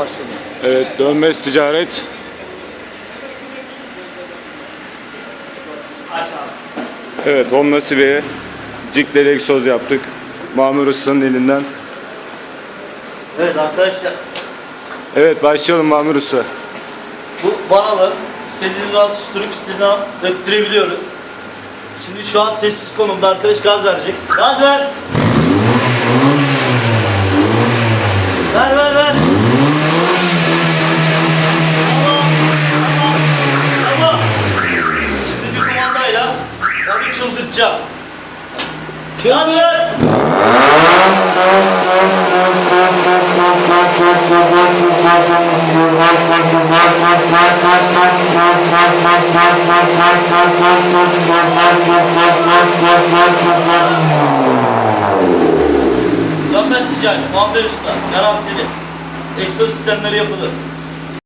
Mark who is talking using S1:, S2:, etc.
S1: başladı.
S2: Evet dönmez ticaret. Evet Honda Civic'e cikleri egzoz yaptık. Mamur Usta'nın elinden.
S3: Evet arkadaşlar
S2: Evet başlayalım Mamur Usta.
S3: bu vanalı istediğiniz an susturup istediğiniz an öttürebiliyoruz. Şimdi şu an sessiz konumda arkadaş gaz verecek. Gaz! Ver çıldırtacağım. Ver! Dönmez ticaret, Muammer Usta, garantili. Egzoz sistemleri yapılır.